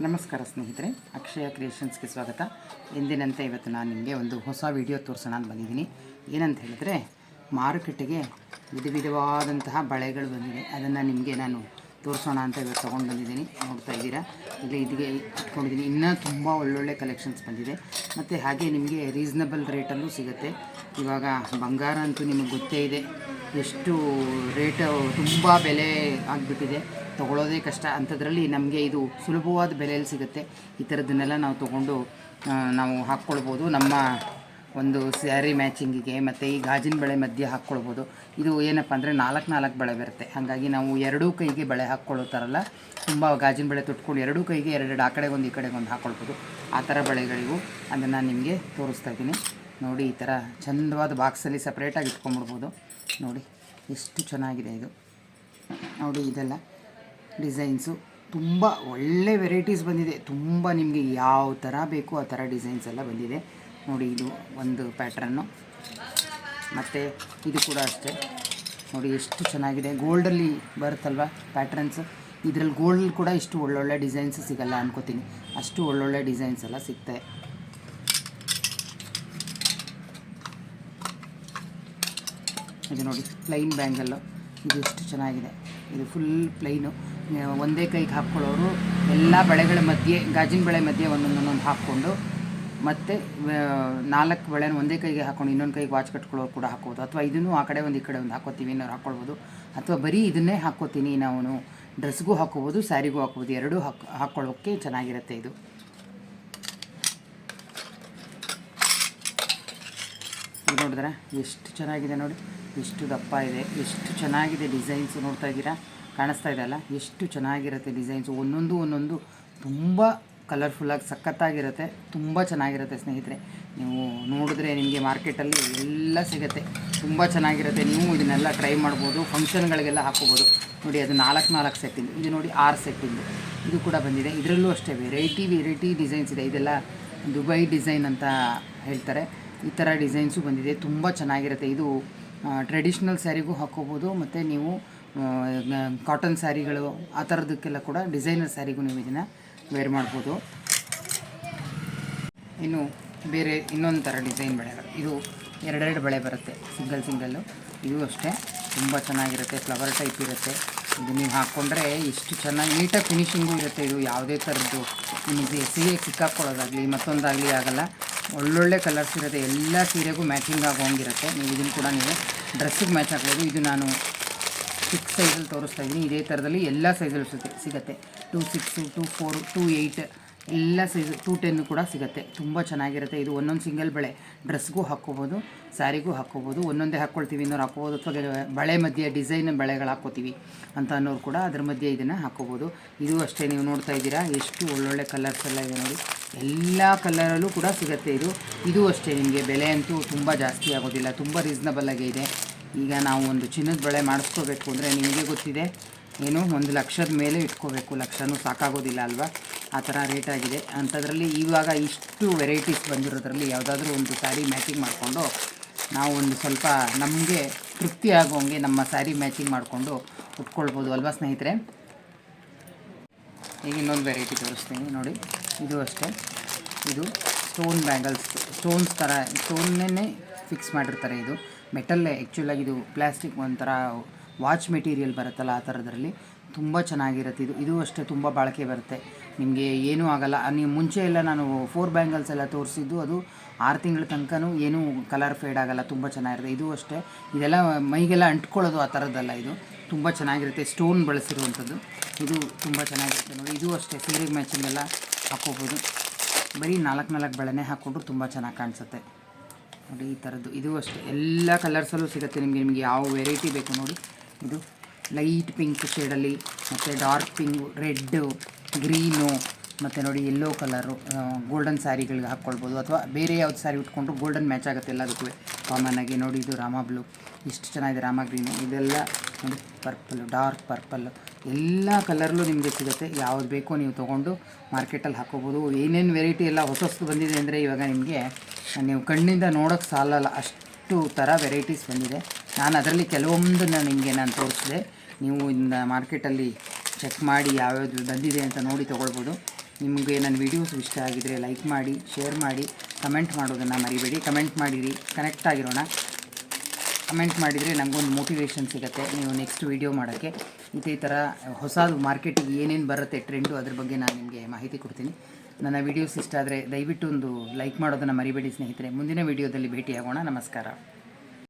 ನಮಸ್ಕಾರ ಸ್ನೇಹಿತರೆ, ಅಕ್ಷಯ ಕ್ರಿಯೇಷನ್ಸ್ಗೆ ಸ್ವಾಗತ. ಎಂದಿನಂತೆ ಇವತ್ತು ನಾನು ನಿಮಗೆ ಒಂದು ಹೊಸ ವಿಡಿಯೋ ತೋರಿಸೋಣ ಅಂತ ಬಂದಿದ್ದೀನಿ. ಏನಂತ ಹೇಳಿದ್ರೆ, ಮಾರುಕಟ್ಟೆಗೆ ವಿಧ ವಿಧವಾದಂತಹ ಬಳೆಗಳು ಬಂದಿದೆ. ಅದನ್ನು ನಿಮಗೆ ನಾನು ತೋರಿಸೋಣ ಅಂತ ಇವತ್ತು ತೊಗೊಂಡು ಬಂದಿದ್ದೀನಿ. ನೋಡ್ತಾ ಇದ್ದೀರಾ? ಇಲ್ಲಿ ಇದಕ್ಕೆ ಇಟ್ಕೊಂಡಿದ್ದೀನಿ. ಇನ್ನೂ ತುಂಬ ಒಳ್ಳೊಳ್ಳೆ ಕಲೆಕ್ಷನ್ಸ್ ಬಂದಿದೆ. ಮತ್ತು ಹಾಗೆ ನಿಮಗೆ ರೀಸ್ನಬಲ್ ರೇಟಲ್ಲೂ ಸಿಗುತ್ತೆ. ಇವಾಗ ಬಂಗಾರ ಅಂತೂ ನಿಮಗೆ ಗೊತ್ತೇ ಇದೆ. ಎಷ್ಟು ರೇಟ್ ತುಂಬ ಬೆಲೆ ಆಗಿಬಿಟ್ಟಿದೆ. ತೊಗೊಳ್ಳೋದೇ ಕಷ್ಟ. ಅಂಥದ್ರಲ್ಲಿ ನಮಗೆ ಇದು ಸುಲಭವಾದ ಬೆಲೆಯಲ್ಲಿ ಸಿಗುತ್ತೆ. ಈ ಥರದ್ದನ್ನೆಲ್ಲ ನಾವು ತೊಗೊಂಡು ನಾವು ಹಾಕ್ಕೊಳ್ಬೋದು. ನಮ್ಮ ಒಂದು ಸ್ಯಾರಿ ಮ್ಯಾಚಿಂಗಿಗೆ ಮತ್ತು ಈ ಗಾಜಿನ ಬಳೆ ಮಧ್ಯೆ ಹಾಕ್ಕೊಳ್ಬೋದು. ಇದು ಏನಪ್ಪ ಅಂದರೆ ನಾಲ್ಕು ನಾಲ್ಕು ಬಳೆ ಬರುತ್ತೆ. ಹಾಗಾಗಿ ನಾವು ಎರಡೂ ಕೈಗೆ ಬಳೆ ಹಾಕ್ಕೊಳ್ಳೋ ಥರಲ್ಲ ತುಂಬ ಗಾಜಿನ ಬಳೆ ತೊಟ್ಕೊಂಡು ಎರಡೂ ಕೈಗೆ ಎರಡೆರಡು ಆ ಕಡೆಗೊಂದು, ಈ ಕಡೆಗೊಂದು ಹಾಕ್ಕೊಳ್ಬೋದು. ಆ ಥರ ಬಳೆಗಳಿಗೂ ಅದನ್ನು ನಿಮಗೆ ತೋರಿಸ್ತಾ ಇದ್ದೀನಿ. ನೋಡಿ, ಈ ಥರ ಚಂದವಾದ ಬಾಕ್ಸಲ್ಲಿ ಸಪ್ರೇಟಾಗಿ ಇಟ್ಕೊಂಬಿಡ್ಬೋದು ನೋಡಿ, ಎಷ್ಟು ಚೆನ್ನಾಗಿದೆ ಇದು. ನೋಡಿ, ಇದೆಲ್ಲ. ಡಿಸೈನ್ಸು. ತುಂಬ ಒಳ್ಳೆ ವೆರೈಟೀಸ್ ಬಂದಿದೆ. ತುಂಬ ನಿಮಗೆ ಯಾವ ಥರ ಬೇಕು ಆ ಥರ ಡಿಸೈನ್ಸ್ ಎಲ್ಲ ಬಂದಿದೆ. ನೋಡಿ ಇದು ಒಂದು ಪ್ಯಾಟ್ರನ್ನು. ಮತ್ತು ಇದು ಕೂಡ ಅಷ್ಟೇ. ನೋಡಿ ಎಷ್ಟು ಚೆನ್ನಾಗಿದೆ. ಗೋಲ್ಡಲ್ಲಿ ಬರುತ್ತಲ್ವ ಪ್ಯಾಟ್ರನ್ಸ್? ಇದರಲ್ಲಿ ಗೋಲ್ಡ್ ಕೂಡ ಇಷ್ಟು ಒಳ್ಳೊಳ್ಳೆ ಡಿಸೈನ್ಸ್ ಸಿಗಲ್ಲ ಅನ್ಕೋತೀನಿ. ಅಷ್ಟು ಒಳ್ಳೊಳ್ಳೆ ಡಿಸೈನ್ಸ್ ಎಲ್ಲ ಸಿಗ್ತವೆ ಇದು ನೋಡಿ, ಪ್ಲೈನ್ ಬ್ಯಾಂಗಲ್ಲು. ಇದು ಎಷ್ಟು ಚೆನ್ನಾಗಿದೆ. ಇದು ಫುಲ್ ಪ್ಲೈನು. ಒಂದೇ ಕೈಗೆ ಹಾಕ್ಕೊಳ್ಳೋರು ಎಲ್ಲ ಬಳೆಗಳ ಮಧ್ಯೆ, ಗಾಜಿನ ಬಳೆ ಮಧ್ಯೆ ಒಂದೊಂದೊಂದೊಂದು ಹಾಕ್ಕೊಂಡು ಮತ್ತು ನಾಲ್ಕು ಬಳೆನ ಒಂದೇ ಕೈಗೆ ಹಾಕ್ಕೊಂಡು ಇನ್ನೊಂದು ಕೈಗೆ ವಾಚ್ ಕಟ್ಕೊಳ್ಳೋರು ಕೂಡ ಹಾಕ್ಬೋದು. ಅಥವಾ ಇದನ್ನು ಆ ಕಡೆ ಒಂದು ಈ ಕಡೆ ಒಂದು ಹಾಕೋತೀವಿ ಇನ್ನೊಂದು ಹಾಕ್ಕೊಳ್ಬೋದು. ಅಥವಾ ಬರೀ ಇದನ್ನೇ ಹಾಕ್ಕೋತೀನಿ ನಾವು. ಡ್ರೆಸ್ಗೂ ಹಾಕ್ಕೋಬೋದು, ಸ್ಯಾರಿಗೂ ಹಾಕ್ಬೋದು ಎರಡೂ ಹಾಕ್ ಹಾಕ್ಕೊಳ್ಳೋಕ್ಕೆ ಚೆನ್ನಾಗಿರುತ್ತೆ ಇದು. ಇದು ನೋಡಿದ್ರೆ? ಎಷ್ಟು ಚೆನ್ನಾಗಿದೆ ನೋಡಿ. ಎಷ್ಟು ದಪ್ಪ ಇದೆ. ಎಷ್ಟು ಚೆನ್ನಾಗಿದೆ ಡಿಸೈನ್ಸ್ ನೋಡ್ತಾ ಇದ್ದೀರಾ? ಕಾಣಿಸ್ತಾ ಇದೆ ಅಲ್ಲ? ಎಷ್ಟು ಚೆನ್ನಾಗಿರುತ್ತೆ ಡಿಸೈನ್ಸು ಒಂದೊಂದು ಒಂದೊಂದು ತುಂಬ ಕಲರ್ಫುಲ್ಲಾಗಿ ಸಖತ್ತಾಗಿರುತ್ತೆ. ತುಂಬ ಚೆನ್ನಾಗಿರುತ್ತೆ ಸ್ನೇಹಿತರೆ. ನೀವು ನೋಡಿದ್ರೆ ನಿಮಗೆ ಮಾರ್ಕೆಟಲ್ಲಿ ಎಲ್ಲ ಸಿಗುತ್ತೆ. ತುಂಬ ಚೆನ್ನಾಗಿರುತ್ತೆ. ನೀವು ಇದನ್ನೆಲ್ಲ ಟ್ರೈ ಮಾಡ್ಬೋದು. ಫಂಕ್ಷನ್ಗಳಿಗೆಲ್ಲ ಹಾಕೋಬೋದು ನೋಡಿ, ಅದು ನಾಲ್ಕು ನಾಲ್ಕು ಸೆಟ್ಟಿಂದು ಇದು ನೋಡಿ ಆರು ಸೆಟ್ಟಿಂದು ಇದು ಕೂಡ ಬಂದಿದೆ. ಇದರಲ್ಲೂ ಅಷ್ಟೇ ವೆರೈಟಿ ವೆರೈಟಿ ಡಿಸೈನ್ಸ್ ಇದೆ. ಇದೆಲ್ಲ ದುಬೈ ಡಿಸೈನ್ ಅಂತ ಹೇಳ್ತಾರೆ. ಈ ಥರ ಡಿಸೈನ್ಸು ಬಂದಿದೆ. ತುಂಬ ಚೆನ್ನಾಗಿರುತ್ತೆ. ಇದು ಟ್ರೆಡಿಷ್ನಲ್ ಸ್ಯಾರಿಗೂ ಹಾಕೋಬೋದು ಮತ್ತು ನೀವು ಕಾಟನ್ ಸ್ಯಾರಿಗಳು ಆ ಥರದಕ್ಕೆಲ್ಲ ಕೂಡ ಡಿಸೈನರ್ ಸ್ಯಾರಿಗೂ ನೀವು ಇದನ್ನು ವೇರ್ ಮಾಡ್ಬೋದು. ಇನ್ನು ಬೇರೆ ಇನ್ನೊಂದು ಥರ ಡಿಸೈನ್ ಬಳೆಗಳು. ಇದು ಎರಡೆರಡು ಬಳೆ ಬರುತ್ತೆ ಸಿಂಗಲ್ ಸಿಂಗಲ್ಲು ಇದು ಅಷ್ಟೇ, ತುಂಬ ಚೆನ್ನಾಗಿರುತ್ತೆ ಫ್ಲವರ್ ಟೈಪ್ ಇರುತ್ತೆ. ಇದು ನೀವು ಹಾಕ್ಕೊಂಡ್ರೆ ಎಷ್ಟು ಚೆನ್ನಾಗಿ ನೀಟಾಗಿ ಫಿನಿಷಿಂಗು ಇರುತ್ತೆ. ಇದು ಯಾವುದೇ ಥರದ್ದು ನಿಮಗೆ ಸೀರೆ ಸಿಕ್ಕಾಕ್ಕೊಳ್ಳೋದಾಗಲಿ ಮತ್ತೊಂದಾಗಲಿ ಆಗಲ್ಲ. ಒಳ್ಳೊಳ್ಳೆ ಕಲರ್ಸ್ ಇರುತ್ತೆ. ಎಲ್ಲ ಸೀರೆಗೂ ಮ್ಯಾಚಿಂಗ್ ಆಗೋ ಹಂಗಿರುತ್ತೆ ನೀವು ಇದನ್ನು ಕೂಡ ನೀವು ಡ್ರೆಸ್ಸಿಗೆ ಮ್ಯಾಚ್ ಹಾಕ್ಬೋದು ಇದು ನಾನು ಸಿಕ್ಸ್ ಸೈಜಲ್ಲಿ ತೋರಿಸ್ತಾ ಇದ್ದೀನಿ. ಇದೇ ಥರದಲ್ಲಿ ಎಲ್ಲ ಸೈಜಲ್ಲಿ ಸಿಗುತ್ತೆ ಸಿಗುತ್ತೆ. Two six two four two eight ಎಲ್ಲ ಸೈಜು ಟೂ ಟೆನ್ನು ಕೂಡ ಸಿಗುತ್ತೆ. ತುಂಬ ಚೆನ್ನಾಗಿರುತ್ತೆ. ಇದು ಒಂದೊಂದು ಸಿಂಗಲ್ ಬಳೆ. ಡ್ರೆಸ್ಗೂ ಹಾಕ್ಕೋಬೋದು, ಸ್ಯಾರಿಗೂ ಹಾಕ್ಕೋಬೋದು. ಒಂದೊಂದೇ ಹಾಕ್ಕೊಳ್ತೀವಿ ಇನ್ನೋರು ಹಾಕ್ಕೋಬೋದು. ಅಥವಾ ಬಳೆ ಮಧ್ಯೆ ಡಿಸೈನ್ ಬಳೆಗಳು ಹಾಕ್ಕೋತೀವಿ ಅಂತ ಅನ್ನೋರು ಕೂಡ ಅದ್ರ ಮಧ್ಯೆ ಇದನ್ನು ಹಾಕ್ಕೋಬೋದು. ಇದು ಅಷ್ಟೇ ನೀವು ನೋಡ್ತಾ ಇದ್ದೀರಾ. ಎಷ್ಟು ಒಳ್ಳೊಳ್ಳೆ ಕಲರ್ಸ್ ಎಲ್ಲ ಇದೆ ನೋಡಿ. ಎಲ್ಲ ಕಲರಲ್ಲೂ ಕೂಡ ಸಿಗುತ್ತೆ ಇದು. ಇದು ಅಷ್ಟೇ ನಿಮಗೆ ಬೆಲೆ ಅಂತೂ ತುಂಬ ಜಾಸ್ತಿ ಆಗೋದಿಲ್ಲ. ತುಂಬ ರೀಸ್ನಬಲ್ ಆಗಿ ಇದೆ. ಈಗ ನಾವು ಒಂದು ಚಿನ್ನದ ಬಳೆ ಮಾಡಿಸ್ಕೋಬೇಕು ಅಂದರೆ ನಿಮಗೆ ಗೊತ್ತಿದೆ, ಏನು, ಒಂದು ಲಕ್ಷದ ಮೇಲೆ ಇಟ್ಕೋಬೇಕು. ಲಕ್ಷನೂ ಸಾಕಾಗೋದಿಲ್ಲ ಅಲ್ವಾ? ಆ ಥರ ರೇಟ್ ಆಗಿದೆ. ಅಂಥದ್ರಲ್ಲಿ ಇವಾಗ ಇಷ್ಟು ವೆರೈಟೀಸ್ ಬಂದಿರೋದ್ರಲ್ಲಿ ಯಾವುದಾದ್ರೂ ಒಂದು ಸ್ಯಾರಿ ಮ್ಯಾಚಿಂಗ್ ಮಾಡಿಕೊಂಡು ನಾವು ಒಂದು ಸ್ವಲ್ಪ ನಮಗೆ ತೃಪ್ತಿ ಆಗೋಂಗೆ ನಮ್ಮ ಸ್ಯಾರಿ ಮ್ಯಾಚಿಂಗ್ ಮಾಡಿಕೊಂಡು ಉಟ್ಕೊಳ್ಬೋದು ಅಲ್ವಾ ಸ್ನೇಹಿತರೆ? ಈಗ ಇನ್ನೊಂದು ವೆರೈಟಿ ತೋರಿಸ್ತೀನಿ, ನೋಡಿ. ಇದು ಅಷ್ಟೇ. ಇದು ಸ್ಟೋನ್ ಬ್ಯಾಂಗಲ್ಸ್ ಸ್ಟೋನ್ಸ್ ಥರ ಸ್ಟೋನ್ನೇ ಫಿಕ್ಸ್ ಮಾಡಿರ್ತಾರೆ ಇದು. ಮೆಟಲ್ಲೇ ಆ್ಯಕ್ಚುಲಾಗಿ ಇದು ಪ್ಲಾಸ್ಟಿಕ್ ಒಂಥರ ವಾಚ್ ಮೆಟೀರಿಯಲ್ ಬರುತ್ತಲ್ಲ ಆ ಥರದ್ರಲ್ಲಿ ತುಂಬ ಚೆನ್ನಾಗಿರುತ್ತೆ ಇದು. ಇದು ಅಷ್ಟೇ ತುಂಬ ಬಾಳಿಕೆ ಬರುತ್ತೆ. ನಿಮಗೆ ಏನೂ ಆಗಲ್ಲ. ನೀವು ಮುಂಚೆ ಎಲ್ಲ ನಾನು ಫೋರ್ ಬ್ಯಾಂಗಲ್ಸ್ ಎಲ್ಲ ತೋರಿಸಿದ್ದು ಅದು ಆರು ತಿಂಗಳ ತನಕನೂ ಏನೂ ಕಲರ್ ಫೇಡ್ ಆಗಲ್ಲ. ತುಂಬ ಚೆನ್ನಾಗಿರುತ್ತೆ. ಇದು ಅಷ್ಟೇ. ಇದೆಲ್ಲ ಮೈಗೆಲ್ಲ ಅಂಟ್ಕೊಳ್ಳೋದು ಆ ಥರದ್ದಲ್ಲ ಇದು. ತುಂಬ ಚೆನ್ನಾಗಿರುತ್ತೆ. ಸ್ಟೋನ್ ಬಳಸಿರುವಂಥದ್ದು. ಇದು ತುಂಬ ಚೆನ್ನಾಗಿರುತ್ತೆ ನೋಡಿ. ಇದು ಅಷ್ಟೇ. ಸೀರೆಗೆ ಮ್ಯಾಚಿಂಗ್ ಎಲ್ಲ ಹಾಕ್ಕೋಬೋದು ಬರೀ ನಾಲ್ಕು ನಾಲ್ಕು ಬಳೆನೇ ಹಾಕ್ಕೊಂಡ್ರು ತುಂಬ ಚೆನ್ನಾಗಿ ಕಾಣಿಸುತ್ತೆ. ನೋಡಿ, ಈ ಥರದ್ದು. ಇದು ಅಷ್ಟೇ. ಎಲ್ಲ ಕಲರ್ಸಲ್ಲೂ ಸಿಗುತ್ತೆ ನಿಮಗೆ. ನಿಮಗೆ ಯಾವ ವೆರೈಟಿ ಬೇಕು ನೋಡಿ. ಇದು ಲೈಟ್ ಪಿಂಕ್ ಶೇಡಲ್ಲಿ ಮತ್ತು ಡಾರ್ಕ್ ಪಿಂಕ್ ರೆಡ್ಡು ಗ್ರೀನು ಮತ್ತು ನೋಡಿ ಯೆಲ್ಲೋ ಕಲರು ಗೋಲ್ಡನ್ ಸ್ಯಾರಿಗಳಿಗೆ ಹಾಕ್ಕೊಳ್ಬೋದು. ಅಥವಾ ಬೇರೆ ಯಾವ್ದು ಸ್ಯಾರಿ ಉಟ್ಕೊಂಡ್ರು ಗೋಲ್ಡನ್ ಮ್ಯಾಚ್ ಆಗುತ್ತೆ ಎಲ್ಲದಕ್ಕೂ. ಕಾಮನ್ ಆಗಿ ನೋಡಿ, ಇದು ರಾಮ ಬ್ಲೂ ಇಷ್ಟು ಚೆನ್ನಾಗಿದೆ ರಾಮ ಗ್ರೀನು ಇದೆಲ್ಲ ನೋಡಿ ಪರ್ಪಲ್ಲು ಡಾರ್ಕ್ ಪರ್ಪಲ್ಲು ಎಲ್ಲ ಕಲರ್ಲು ನಿಮಗೆ ಸಿಗುತ್ತೆ. ಯಾವ್ದು ಬೇಕೋ ನೀವು ತೊಗೊಂಡು ಮಾರ್ಕೆಟಲ್ಲಿ ಹಾಕೋಬೋದು. ಏನೇನು ವೆರೈಟಿ ಎಲ್ಲ ಹೊಸ ಹೊಸದು ಬಂದಿದೆ ಅಂದರೆ ಇವಾಗ ನಿಮಗೆ ನೀವು ಕಣ್ಣಿಂದ ನೋಡೋಕ್ಕೆ ಸಾಲಲ್ಲ. ಅಷ್ಟು ಥರ ವೆರೈಟೀಸ್ ಬಂದಿದೆ. ನಾನು ಅದರಲ್ಲಿ ಕೆಲವೊಂದನ್ನು ನಿಮಗೆ ನಾನು ತೋರಿಸಿದೆ. ನೀವು ಇಂದ ಮಾರ್ಕೆಟಲ್ಲಿ ಚೆಕ್ ಮಾಡಿ ಯಾವ್ಯಾವ್ದು ಬಂದಿದೆ ಅಂತ ನೋಡಿ ತೊಗೊಳ್ಬೋದು. ನಿಮಗೆ ನನ್ನ ವೀಡಿಯೋಸ್ ಇಷ್ಟ ಆಗಿದರೆ ಲೈಕ್ ಮಾಡಿ ಶೇರ್ ಮಾಡಿ ಕಮೆಂಟ್ ಮಾಡೋದನ್ನು ಮರಿಬೇಡಿ. ಕಮೆಂಟ್ ಮಾಡಿರಿ ಕನೆಕ್ಟ್ ಆಗಿರೋಣ. ಕಮೆಂಟ್ ಮಾಡಿದರೆ ನನಗೊಂದು ಮೋಟಿವೇಶನ್ ಸಿಗುತ್ತೆ. ನೀವು ನೆಕ್ಸ್ಟ್ ವೀಡಿಯೋ ಮಾಡೋಕ್ಕೆ. ಇದೇ ಥರ ಹೊಸದು ಮಾರ್ಕೆಟಿಗೆ ಏನೇನು ಬರುತ್ತೆ ಟ್ರೆಂಡು ಅದ್ರ ಬಗ್ಗೆ ನಾನು ನಿಮಗೆ ಮಾಹಿತಿ ಕೊಡ್ತೀನಿ. ನನ್ನ ವೀಡಿಯೋಸ್ ಇಷ್ಟ ಆದರೆ ದಯವಿಟ್ಟು ಒಂದು ಲೈಕ್ ಮಾಡೋದನ್ನು ಮರಿಬೇಡಿ ಸ್ನೇಹಿತರೆ. ಮುಂದಿನ ವಿಡಿಯೋದಲ್ಲಿ ಭೇಟಿಯಾಗೋಣ. ನಮಸ್ಕಾರ.